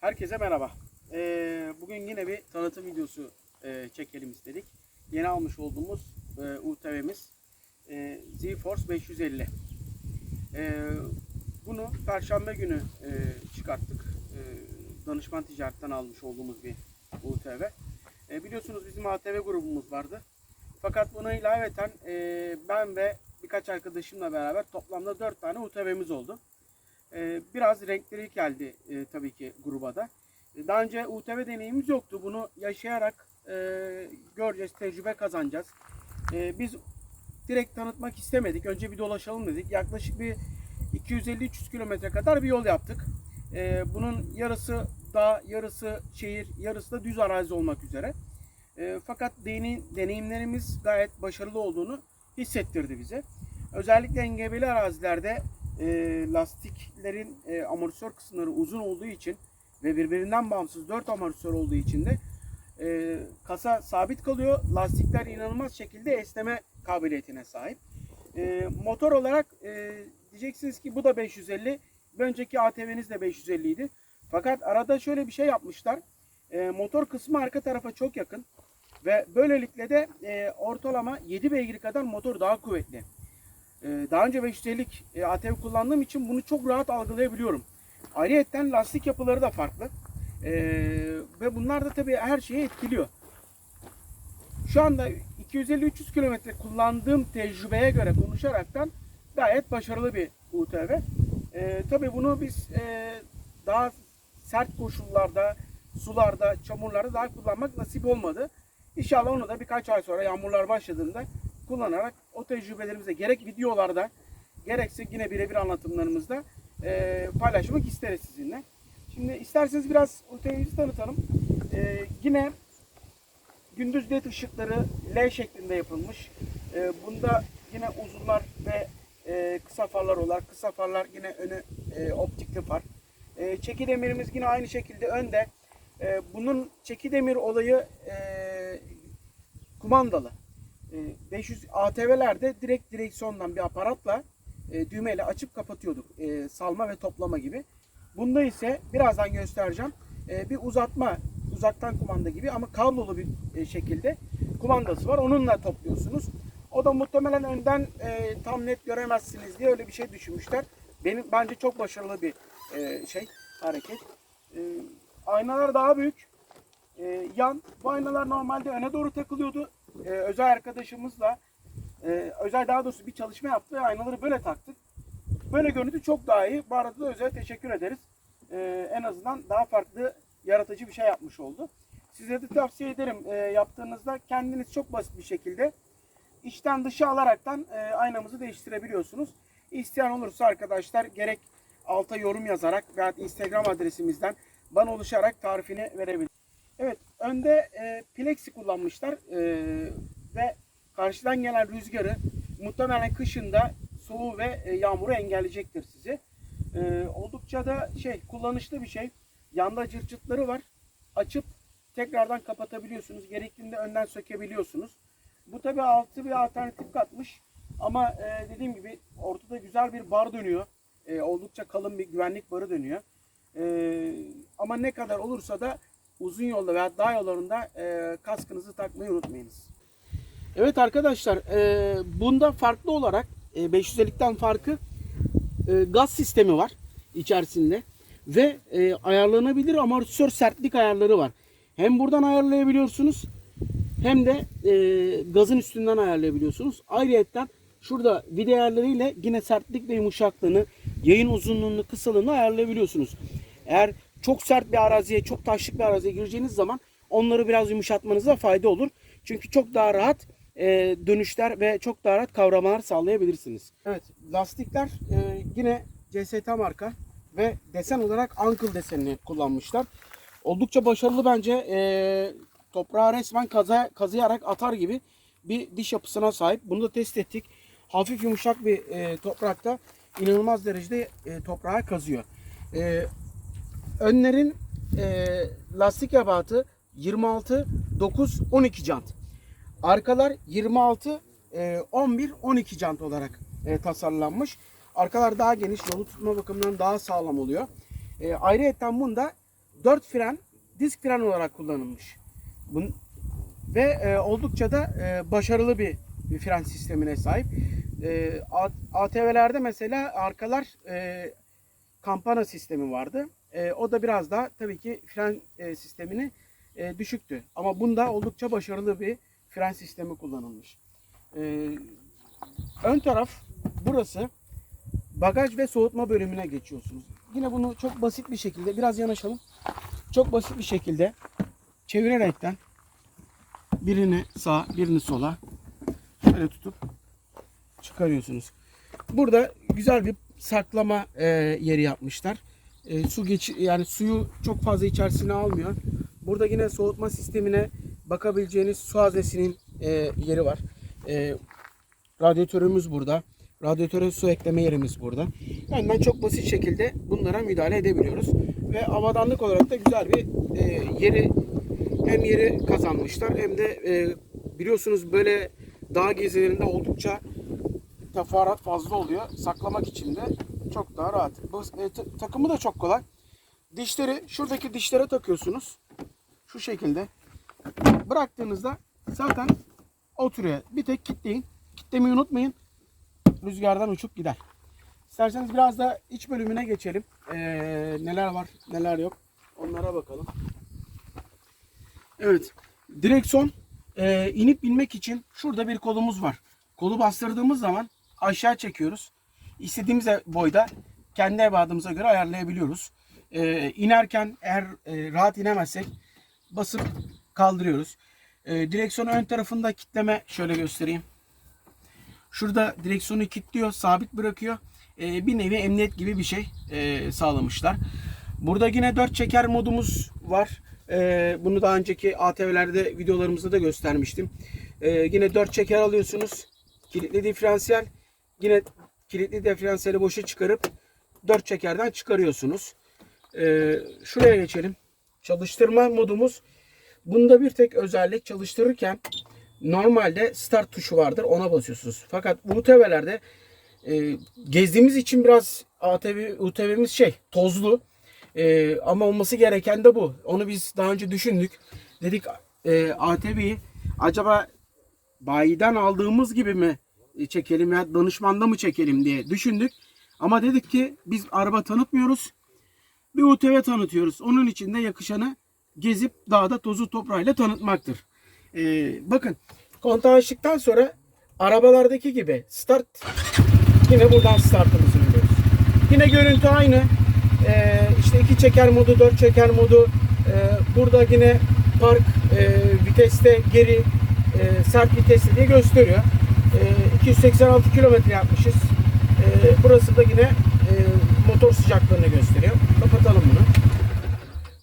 Herkese merhaba. Ee, bugün yine bir tanıtım videosu e, çekelim istedik. Yeni almış olduğumuz e, UTV'miz e, Z-Force 550. E, bunu Perşembe günü e, çıkarttık. E, danışman ticaretten almış olduğumuz bir UTV. E, biliyorsunuz bizim ATV grubumuz vardı. Fakat buna ilaveten e, ben ve birkaç arkadaşımla beraber toplamda 4 tane UTV'miz oldu. E, biraz renkleri geldi e, tabii ki gruba da. E, Daha önce UTV deneyimimiz yoktu. Bunu yaşayarak e, göreceğiz, tecrübe kazanacağız. E, biz direkt tanıtmak istemedik. Önce bir dolaşalım dedik. Yaklaşık bir 250-300 kilometre kadar bir yol yaptık. E, bunun yarısı dağ, yarısı şehir, yarısı da düz arazi olmak üzere. E, fakat deney, deneyimlerimiz gayet başarılı olduğunu hissettirdi bize. Özellikle engebeli arazilerde e, lastiklerin e, amortisör kısımları uzun olduğu için ve birbirinden bağımsız 4 amortisör olduğu için de e, kasa sabit kalıyor. Lastikler inanılmaz şekilde esneme kabiliyetine sahip. E, motor olarak e, diyeceksiniz ki bu da 550. Bir önceki ATV'niz de 550 idi. Fakat arada şöyle bir şey yapmışlar. E, motor kısmı arka tarafa çok yakın. Ve böylelikle de e, ortalama 7 beygir kadar motor daha kuvvetli. E, daha önce 550'lik e, ATV kullandığım için bunu çok rahat algılayabiliyorum. Ayrıyeten lastik yapıları da farklı. E, ve bunlar da tabii her şeyi etkiliyor. Şu anda 250-300 kilometre kullandığım tecrübeye göre konuşaraktan gayet başarılı bir UTV. E, tabii bunu biz e, daha sert koşullarda, sularda, çamurlarda daha kullanmak nasip olmadı. İnşallah onu da birkaç ay sonra yağmurlar başladığında kullanarak o tecrübelerimize gerek videolarda gerekse yine birebir anlatımlarımızda e, paylaşmak isteriz sizinle. Şimdi isterseniz biraz UTV'mizi tanıtalım. E, yine gündüz led ışıkları L şeklinde yapılmış. E, bunda yine uzunlar ve e, kısa farlar olarak kısa farlar yine önü e, optikli far. E, çeki demirimiz yine aynı şekilde önde. E, bunun çeki demir olayı e, kumandalı. E, 500 ATV'lerde direkt direksiyondan bir aparatla e, düğmeyle açıp kapatıyorduk. E, salma ve toplama gibi. Bunda ise birazdan göstereceğim. E, bir uzatma, uzaktan kumanda gibi ama kablolu bir e, şekilde kumandası var. Onunla topluyorsunuz. O da muhtemelen önden e, tam net göremezsiniz diye öyle bir şey düşünmüşler. Benim bence çok başarılı bir e, şey hareket. E, aynalar daha büyük. E, yan bu aynalar normalde öne doğru takılıyordu. E, özel arkadaşımızla e, özel daha doğrusu bir çalışma yaptı ve aynaları böyle taktık. Böyle görüntü çok daha iyi. Bu arada da özel teşekkür ederiz. E, en azından daha farklı yaratıcı bir şey yapmış oldu. Size de tavsiye ederim e, yaptığınızda kendiniz çok basit bir şekilde içten dışa alaraktan e, aynamızı değiştirebiliyorsunuz. İsteyen olursa arkadaşlar gerek alta yorum yazarak veya Instagram adresimizden bana ulaşarak tarifini verebilir. Evet önde e, plexi kullanmışlar e, ve karşıdan gelen rüzgarı muhtemelen kışında soğuğu ve e, yağmuru engelleyecektir sizi. E, oldukça da şey kullanışlı bir şey. Yanda cırcıtları var. Açıp tekrardan kapatabiliyorsunuz. Gerektiğinde önden sökebiliyorsunuz. Bu tabi altı bir alternatif katmış. Ama e, dediğim gibi ortada güzel bir bar dönüyor. E, oldukça kalın bir güvenlik barı dönüyor. E, ama ne kadar olursa da uzun yolda veya dağ yollarında e, kaskınızı takmayı unutmayınız. Evet arkadaşlar e, bunda farklı olarak e, 550'likten farkı e, gaz sistemi var içerisinde ve e, ayarlanabilir amortisör sertlik ayarları var. Hem buradan ayarlayabiliyorsunuz hem de e, gazın üstünden ayarlayabiliyorsunuz. Ayrıca şurada vida ayarlarıyla yine sertlik ve yumuşaklığını, yayın uzunluğunu, kısalığını ayarlayabiliyorsunuz. Eğer çok sert bir araziye, çok taşlık bir araziye gireceğiniz zaman onları biraz yumuşatmanıza fayda olur. Çünkü çok daha rahat e, dönüşler ve çok daha rahat kavramalar sağlayabilirsiniz. Evet, lastikler e, yine CST marka ve desen olarak Uncle desenini kullanmışlar. Oldukça başarılı bence. E, toprağa resmen kaza, kazıyarak atar gibi bir diş yapısına sahip. Bunu da test ettik. Hafif yumuşak bir e, toprakta inanılmaz derecede e, toprağa kazıyor. E, önlerin e, lastik ebatı 26 9 12 jant. Arkalar 26 e, 11 12 jant olarak e, tasarlanmış. Arkalar daha geniş, yolu tutma bakımından daha sağlam oluyor. E, ayrıca bunda 4 fren disk fren olarak kullanılmış. Bun, ve e, oldukça da e, başarılı bir, bir fren sistemine sahip. E, ATV'lerde mesela arkalar e, kampana sistemi vardı. E, o da biraz daha tabii ki fren e, sistemini e, düşüktü. Ama bunda oldukça başarılı bir fren sistemi kullanılmış. E, ön taraf burası bagaj ve soğutma bölümüne geçiyorsunuz. Yine bunu çok basit bir şekilde biraz yanaşalım. Çok basit bir şekilde çevirerekten birini sağa birini sola şöyle tutup çıkarıyorsunuz. Burada güzel bir saklama e, yeri yapmışlar. E, su geç yani suyu çok fazla içerisine almıyor. Burada yine soğutma sistemine bakabileceğiniz su haznesinin e, yeri var. E, radyatörümüz burada. Radyatöre su ekleme yerimiz burada. Yani ben çok basit şekilde bunlara müdahale edebiliyoruz. Ve havadanlık olarak da güzel bir e, yeri hem yeri kazanmışlar hem de e, biliyorsunuz böyle dağ gezilerinde oldukça teferruat fazla oluyor. Saklamak için de çok daha rahat. Bu e, ta- takımı da çok kolay. Dişleri şuradaki dişlere takıyorsunuz. Şu şekilde. Bıraktığınızda zaten oturuyor. Bir tek kitleyin. Kitlemeyi unutmayın. Rüzgardan uçup gider. İsterseniz biraz da iç bölümüne geçelim. Ee, neler var, neler yok. Onlara bakalım. Evet. Direksiyon e, inip binmek için şurada bir kolumuz var. Kolu bastırdığımız zaman aşağı çekiyoruz. İstediğimiz boyda kendi ebadımıza göre ayarlayabiliyoruz. E, inerken eğer e, rahat inemezsek basıp kaldırıyoruz. E, direksiyonu ön tarafında kitleme şöyle göstereyim. Şurada direksiyonu kilitliyor, sabit bırakıyor. E, bir nevi emniyet gibi bir şey e, sağlamışlar. Burada yine 4 çeker modumuz var. E, bunu daha önceki ATV'lerde videolarımızda da göstermiştim. E, yine 4 çeker alıyorsunuz. Kilitli diferansiyel. Yine kilitli diferansiyeli boşa çıkarıp 4 çekerden çıkarıyorsunuz. E, şuraya geçelim. Çalıştırma modumuz. Bunda bir tek özellik çalıştırırken normalde start tuşu vardır ona basıyorsunuz. Fakat UTV'lerde e, gezdiğimiz için biraz ATV, UTV'miz şey tozlu. E, ama olması gereken de bu. Onu biz daha önce düşündük. Dedik e, ATV'yi acaba bayiden aldığımız gibi mi çekelim ya danışmanda mı çekelim diye düşündük. Ama dedik ki biz araba tanıtmıyoruz. Bir UTV tanıtıyoruz. Onun için de yakışanı gezip dağda tozu toprağıyla tanıtmaktır. Ee, bakın kontağı açtıktan sonra arabalardaki gibi start yine buradan startımızı veriyoruz. Yine görüntü aynı. Ee, işte iki çeker modu, dört çeker modu. Ee, burada yine park e, viteste geri e, sert viteste diye gösteriyor. Ee, 286 kilometre yapmışız. Ee, burası da yine e, motor sıcaklığını gösteriyor. Kapatalım bunu.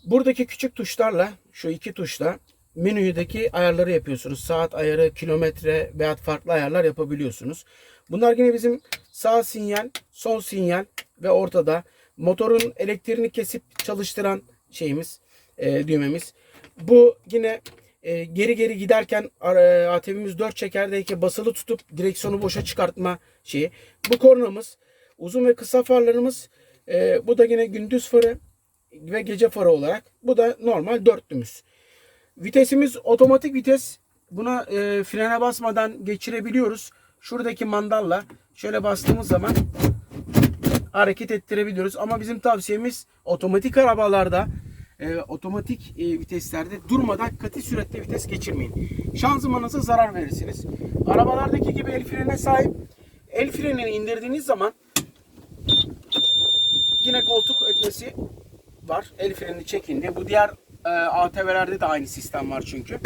Buradaki küçük tuşlarla şu iki tuşla menüdeki ayarları yapıyorsunuz. Saat ayarı, kilometre veya farklı ayarlar yapabiliyorsunuz. Bunlar yine bizim sağ sinyal, sol sinyal ve ortada motorun elektriğini kesip çalıştıran şeyimiz, e, düğmemiz. Bu yine e, geri geri giderken ara- ATV'miz 4 çekerdeyken basılı tutup direksiyonu boşa çıkartma şeyi. Bu kornamız, uzun ve kısa farlarımız. E, bu da yine gündüz farı ve gece farı olarak. Bu da normal dörtlümüz. Vitesimiz otomatik vites. Buna e, frene basmadan geçirebiliyoruz. Şuradaki mandalla şöyle bastığımız zaman hareket ettirebiliyoruz. Ama bizim tavsiyemiz otomatik arabalarda e, otomatik e, viteslerde durmadan katı süratle vites geçirmeyin. Şanzımanınıza zarar verirsiniz. Arabalardaki gibi el frenine sahip el frenini indirdiğiniz zaman yine koltuk ötmesi var. El frenini çekin diye. Bu diğer e, ATV'lerde de aynı sistem var çünkü.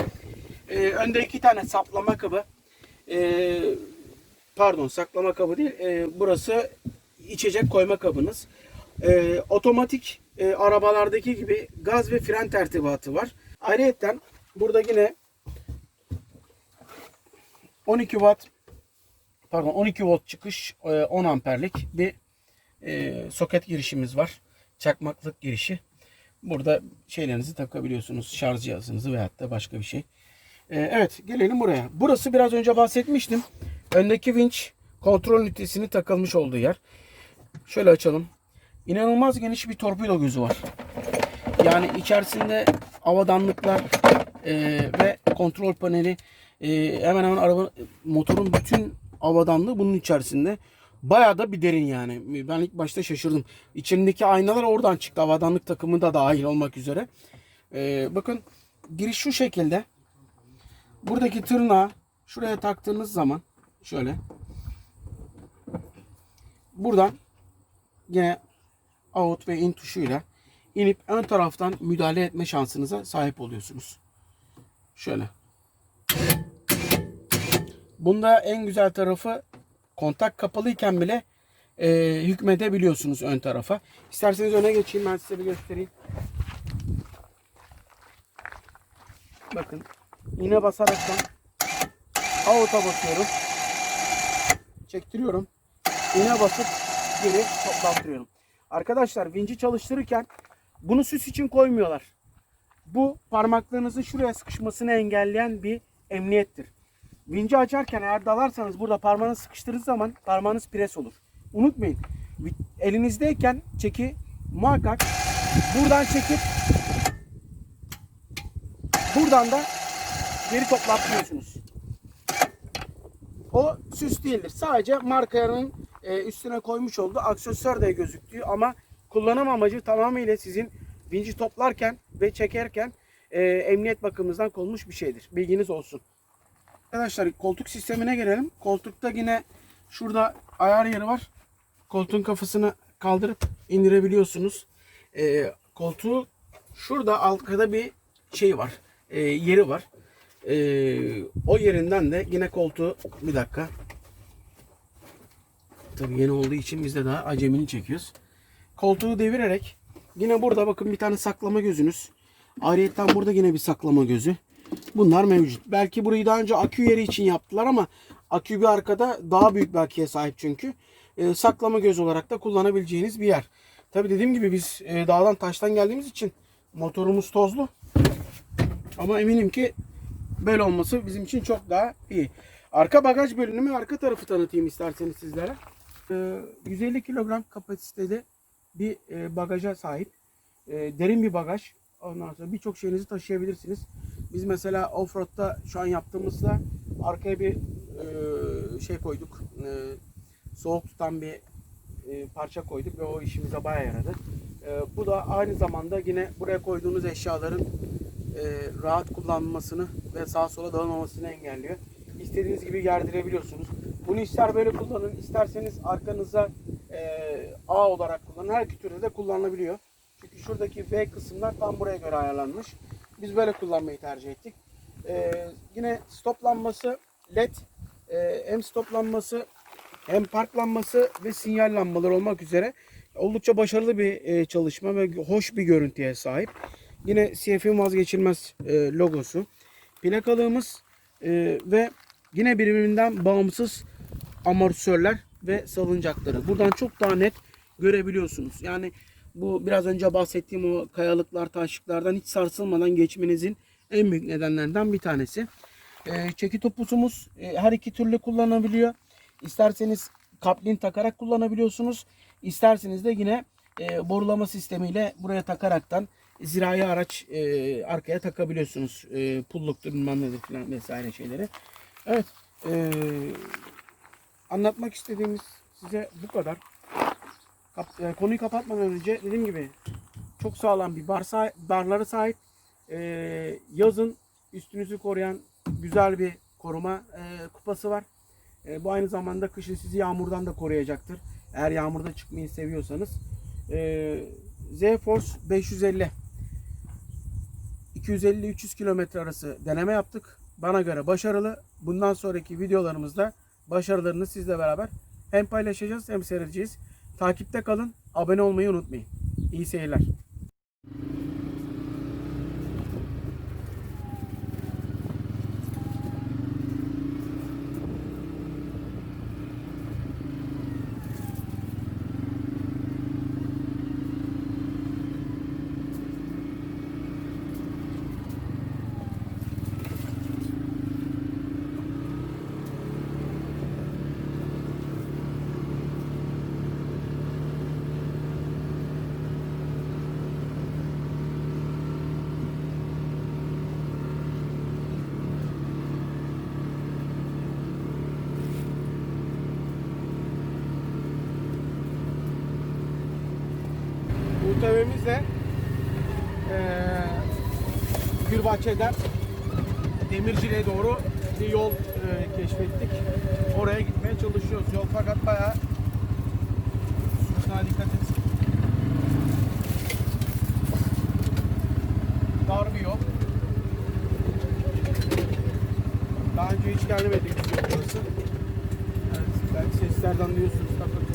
E, önde iki tane saplama kabı. E, pardon saklama kabı değil. E, burası içecek koyma kabınız. E, otomatik e, arabalardaki gibi gaz ve fren tertibatı var. Ayrıca burada yine 12 watt pardon 12 volt çıkış e, 10 amperlik bir e, soket girişimiz var. Çakmaklık girişi. Burada şeylerinizi takabiliyorsunuz. Şarj cihazınızı veyahut da başka bir şey. E, evet gelelim buraya. Burası biraz önce bahsetmiştim. Öndeki vinç kontrol ünitesini takılmış olduğu yer. Şöyle açalım. İnanılmaz geniş bir torpido gözü var. Yani içerisinde avadanlıklar e, ve kontrol paneli e, hemen hemen araba motorun bütün avadanlığı bunun içerisinde. Bayağı da bir derin yani. Ben ilk başta şaşırdım. İçindeki aynalar oradan çıktı. Avadanlık takımı da dahil olmak üzere. E, bakın giriş şu şekilde. Buradaki tırnağı şuraya taktığınız zaman şöyle buradan yine out ve in tuşuyla inip ön taraftan müdahale etme şansınıza sahip oluyorsunuz. Şöyle. Bunda en güzel tarafı kontak kapalıyken bile e, hükmedebiliyorsunuz ön tarafa. İsterseniz öne geçeyim ben size bir göstereyim. Bakın iğne basaraktan out'a basıyorum. Çektiriyorum. İğne basıp geri toplattırıyorum. Arkadaşlar vinci çalıştırırken bunu süs için koymuyorlar. Bu parmaklarınızın şuraya sıkışmasını engelleyen bir emniyettir. Vinci açarken eğer dalarsanız burada parmağınızı sıkıştırdığınız zaman parmağınız pres olur. Unutmayın. Elinizdeyken çeki muhakkak buradan çekip buradan da geri toplattırıyorsunuz. O süs değildir. Sadece markanın e, üstüne koymuş olduğu aksesuar diye gözüktüğü ama kullanım amacı tamamıyla sizin vinci toplarken ve çekerken e, emniyet bakımından konmuş bir şeydir. Bilginiz olsun. Arkadaşlar koltuk sistemine gelelim. Koltukta yine şurada ayar yeri var. Koltuğun kafasını kaldırıp indirebiliyorsunuz. E, koltuğu şurada arkada bir şey var. E, yeri var. E, o yerinden de yine koltuğu bir dakika. Tabii yeni olduğu için biz de daha acemini çekiyoruz. Koltuğu devirerek yine burada bakın bir tane saklama gözünüz. Ayrıca burada yine bir saklama gözü. Bunlar mevcut. Belki burayı daha önce akü yeri için yaptılar ama akü bir arkada daha büyük bir aküye sahip çünkü. Ee, saklama göz olarak da kullanabileceğiniz bir yer. Tabii dediğim gibi biz e, dağdan taştan geldiğimiz için motorumuz tozlu. Ama eminim ki böyle olması bizim için çok daha iyi. Arka bagaj bölümü arka tarafı tanıtayım isterseniz sizlere. Ee, 150 kilogram kapasiteli bir e, bagaja sahip. E, derin bir bagaj. Ondan sonra birçok şeyinizi taşıyabilirsiniz. Biz mesela offroad'da şu an yaptığımızda arkaya bir e, şey koyduk. E, soğuk tutan bir parça koyduk ve o işimize bayağı yaradı. Bu da aynı zamanda yine buraya koyduğunuz eşyaların rahat kullanılmasını ve sağa sola dağılmamasını engelliyor. İstediğiniz gibi gerdirebiliyorsunuz. Bunu ister böyle kullanın, isterseniz arkanıza e, A olarak kullanın. Her iki türde de kullanılabiliyor. Çünkü şuradaki V kısımlar tam buraya göre ayarlanmış. Biz böyle kullanmayı tercih ettik. E, yine stoplanması LED, e, hem stoplanması hem parklanması ve sinyal lambaları olmak üzere oldukça başarılı bir e, çalışma ve hoş bir görüntüye sahip. Yine CF'in vazgeçilmez e, logosu. Plakalığımız e, ve yine birbirinden bağımsız amortisörler ve salıncakları. Buradan çok daha net görebiliyorsunuz. Yani bu biraz önce bahsettiğim o kayalıklar, taşlıklardan hiç sarsılmadan geçmenizin en büyük nedenlerinden bir tanesi. E, çeki topuzumuz e, her iki türlü kullanabiliyor. İsterseniz kaplin takarak kullanabiliyorsunuz. İsterseniz de yine e, borulama sistemiyle buraya takaraktan zirai araç e, arkaya takabiliyorsunuz. E, pulluktur bilmem falan vesaire şeyleri. Evet. E, anlatmak istediğimiz size bu kadar. E, konuyu kapatmadan önce dediğim gibi çok sağlam bir bar sah- barlara sahip. E, yazın üstünüzü koruyan güzel bir koruma e, kupası var. E, bu aynı zamanda kışın sizi yağmurdan da koruyacaktır. Eğer yağmurda çıkmayı seviyorsanız. E, Z-Force 550 250-300 kilometre arası deneme yaptık. Bana göre başarılı. Bundan sonraki videolarımızda başarılarını sizle beraber hem paylaşacağız hem seyredeceğiz. Takipte kalın. Abone olmayı unutmayın. İyi seyirler. UTV'mizle eee Gülbahçe'den Demirci'ye doğru bir yol eee, keşfettik. Oraya gitmeye çalışıyoruz. Yol fakat bayağı Şuna dikkat et. Dar bir yol. Daha önce hiç gelmedik burası. Evet, belki seslerden duyuyorsunuz. Takır